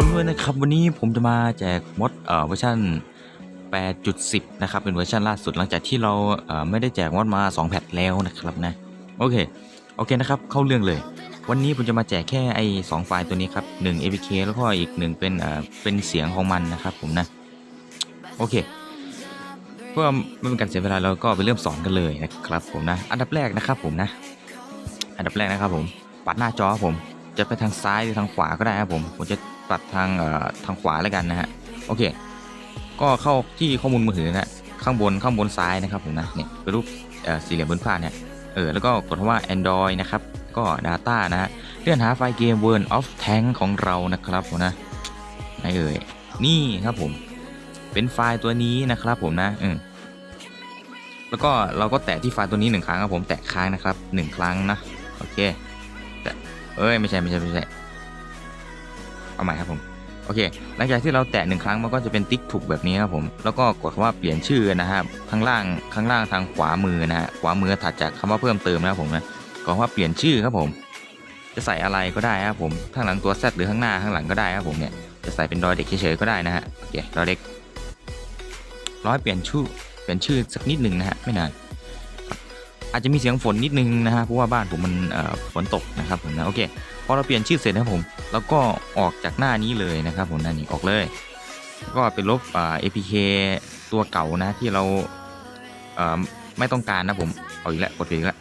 คนด้วยนะครับวันนี้ผมจะมาแจกมดเอ่อเวอร์ชัน8.10 นะครับ เป็นเวอร์ชันล่าสุดหลังจากที่เราเอ่อไม่ได้แจกมดมา 2 แพทแล้วนะครับนะโอเคโอเคนะครับเข้าเรื่องเลย วันนี้ผมจะมาแจกแค่ไอ้สองไฟล์ตัวนี้ครับ1 APK แล้วก็อีกหนึ่งเป็นเอ่อเป็นเสียงของมันนะครับผมนะโอเคเพื่อไม่เป็นการเสียเวลาเราก็ไปเริ่มสอนกันเลยนะครับผมนะอันดับแรกนะครับผมนะ อันดับแรกนะครับผมปัดหน้าจอผมจะไปทางซ้ายหรือทางขวาก็ได้ครับผม ผมจะ ปัดทางทางขวาแล้วกันนะฮะโอเค ก็เข้าที่ข้อมูลมือถือนะข้างบนข้างบนซ้ายนะครับผมนะเนี่ยเป็นรูปสี่เหลี่ยมบนผ้าเนี่ยเออแล้วก็กดคำว่า Android นะครับก็ Data นะฮะเลื่อนหาไฟล์เกม World of Tank ของเรานะครับผมนะไหนเอ่ยนี่ครับผมเป็นไฟล์ตัวนี้นะครับผมนะอืมแล้วก็เราก็แตะที่ไฟล์ตัวนี้หนึ่งครั้งครับผมแตะค้างนะครับหนึ่งครั้งนะโอเคเอ้ยไม่ใช่ไม่ใช่ไม่ใช่ เอาใหม่ครับผมโอเค หลังจากที่เราแตะหนึ่งครั้งมันก็จะเป็นติ๊กถูกแบบนี้ครับผม แล้วก็กดคำว่าเปลี่ยนชื่อนะครับข้างล่างข้างล่างทางขวามือนะฮะขวามือถัดจากคำว่าเพิ่มเติมนะครับผมนะกดคำว่าเปลี่ยนชื่อครับผม จะใส่อะไรก็ได้ครับผมข้างหลังตัว Z หรือข้างหน้าข้างหลังก็ได้ครับผมเนี่ยจะใส่เป็นดอยเด็กเฉยๆก็ได้นะฮะโอเคดอยเด็กร้อยเปลี่ยนชื่อเปลี่ยนชื่อสักนิดหนึ่งนะฮะไม่นานอาจจะมีเสียงฝนนิดนึงนะฮะเพราะว่าบ้านผมมันฝนตกนะครับผมนะโอเค พอเราเปลี่ยนชื่อเสร็จนะครับผม แล้วก็ออกจากหน้านี้เลยนะครับผมหน้านี้ออกเลย ก็ไปลบอ่า APK ตัวเก่านะที่เราเอ่อไม่ต้องการนะผมเอาอีกแล้วกดอีกแล้ว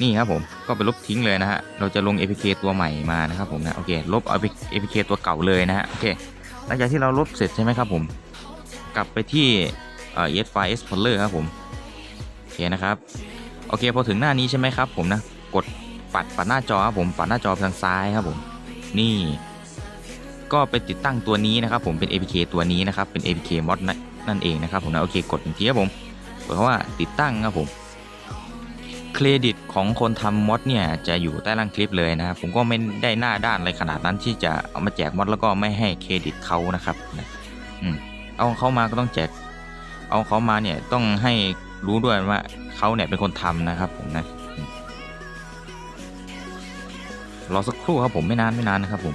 นี่ครับผมก็ไปลบทิ้งเลยนะฮะเราจะลง APK ตัวใหม่มานะครับผมนะโอเคลบเอา APK ตัวเก่าเลยนะฮะโอเคหลังจากที่เราลบเสร็จใช่ไหมครับผม กลับไปที่เอ่อ ES File Explorer ครับผมโอเคนะครับโอเคพอถึงหน้านี้ใช่ไหมครับผมนะกด ปัดปัดหน้าจอครับผมปัดหน้าจอไปทางซ้ายครับผมนี่ก็ไปติดตั้งตัวนี้นะครับผมเป็น APK ตัวนี้นะครับเป็น APK mod นั่นนั่นเองนะครับผมนะโอเคกดหนึ่งทีครับผมกดคำว่าติดตั้งครับผมเครดิตของคนทำมอดเนี่ยจะอยู่ใต้ล่างคลิปเลยนะครับผมก็ไม่ได้หน้าด้านอะไรขนาดนั้นที่จะเอามาแจกมอดแล้วก็ไม่ให้เครดิตเขานะครับนะอืมเอาเขามาก็ต้องแจก เอาเขามาเนี่ยต้องให้รู้ด้วยว่าเขาเนี่ยเป็นคนทำนะครับผมนะ รอสักครู่ครับผมไม่นานไม่นานนะครับผม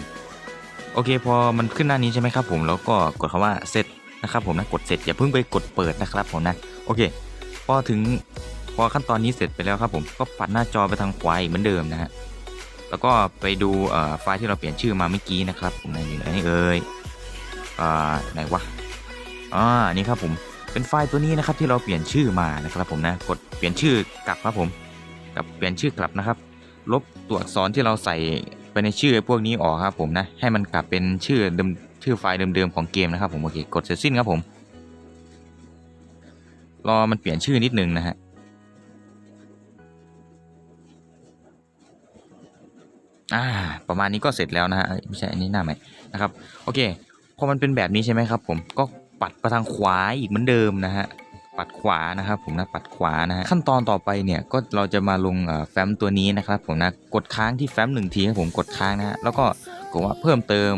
โอเคพอมันขึ้นหน้านี้ใช่ไหมครับผมแล้วก็กดคำว่าเสร็จนะครับผมนะกดเสร็จอย่าเพิ่งไปกดเปิดนะครับผมนะโอเค พอถึงพอขั้นตอนนี้เสร็จไปแล้วครับผมก็ปัดหน้าจอไปทางขวาอีกเหมือนเดิมนะฮะแล้วก็ไปดูเอ่อไฟล์ที่เราเปลี่ยนชื่อมาเมื่อกี้นะครับผมนะอยู่ไหนเอ่ยอ่าไหนวะอ่านี่ครับผมเป็นไฟล์ตัวนี้นะครับที่เราเปลี่ยนชื่อมานะครับผมนะกดเปลี่ยนชื่อกลับครับผมกับเปลี่ยนชื่อกลับนะครับ ลบตัวอักษรที่เราใส่ไปในชื่อพวกนี้ออกครับผมนะ ให้มันกลับเป็นชื่อเดิมชื่อไฟล์เดิมๆของเกมนะครับผมโอเคกดเสร็จสิ้นครับผม รอมันเปลี่ยนชื่อนิดนึงนะฮะอ่าประมาณนี้ก็เสร็จแล้วนะฮะไม่ใช่อันนี้หน้าใหม่นะครับโอเคพอมันเป็นแบบนี้ใช่ไหมครับ ผมก็ปัดไปทางขวาอีกเหมือนเดิมนะฮะ ปัดขวานะครับผมนะปัดขวานะฮะขั้นตอนต่อไปเนี่ยก็เราจะมาลงแฟ้มตัวนี้นะครับผมนะกดค้างที่แฟ้มหนึ่งทีครับผมกดค้างนะฮะแล้วก็กดว่าเพิ่มเติม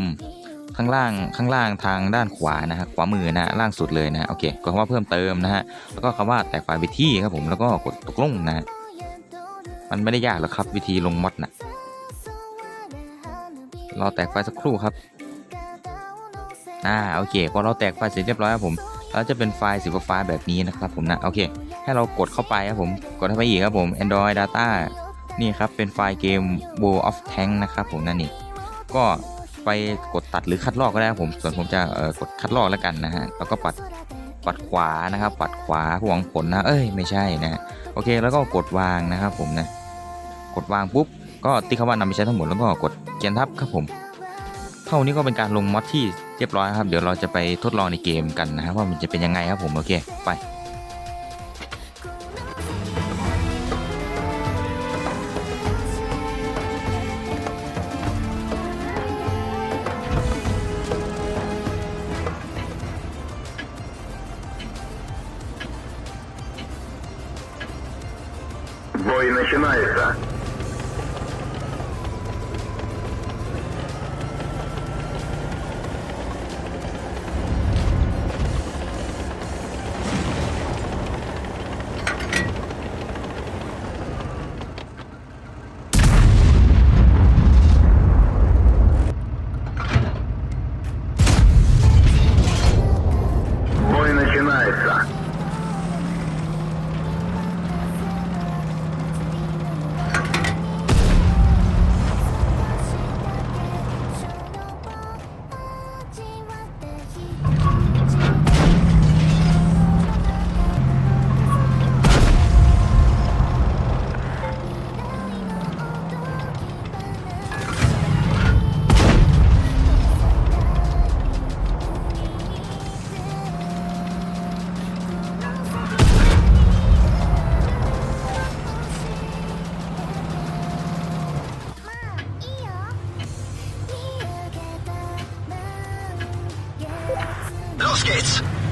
ข้างล่างข้างล่างทางด้านขวานะฮะขวามือนะฮะล่างสุดเลยนะโอเคกดคำว่าเพิ่มเติมนะฮะแล้วก็คำว่าแตกไฟไปที่ครับผมแล้วก็กดตกลงนะฮะมันไม่ได้ยากหรอกครับวิธีลงมอดนะรอแตกไฟสักครู่ครับอ่าโอเคพอเราแตกไฟเสร็จเรียบร้อยครับผม แล้วจะเป็นไฟล์สีฟ้าแบบนี้นะครับผมนะโอเค ให้เรากดเข้าไปครับผมกดเข้าไปอีกครับผม Android Data นี่ครับเป็นไฟล์เกม World of Tank นะครับผมนั่นนี่ก็ไปกดตัดหรือคัดลอกก็ได้ครับผม ส่วนผมจะเอ่อกดคัดลอกแล้วกันนะฮะแล้วก็ปัดปัดขวานะครับ ปัดขวาหวงผลนะ เอ้ยไม่ใช่นะโอเคแล้วก็กดวางนะครับผมนะกดวางปุ๊บก็ติ๊กคำว่านำไปใช้ทั้งหมดแล้วก็กดเขียนทับครับผม เท่านี้ก็เป็นการลงมอดที่ เรียบร้อยครับ เดี๋ยวเราจะไปทดลองในเกมกันนะครับว่ามันจะเป็นยังไงครับผม โอเค ไป Бой начинается. biscuits.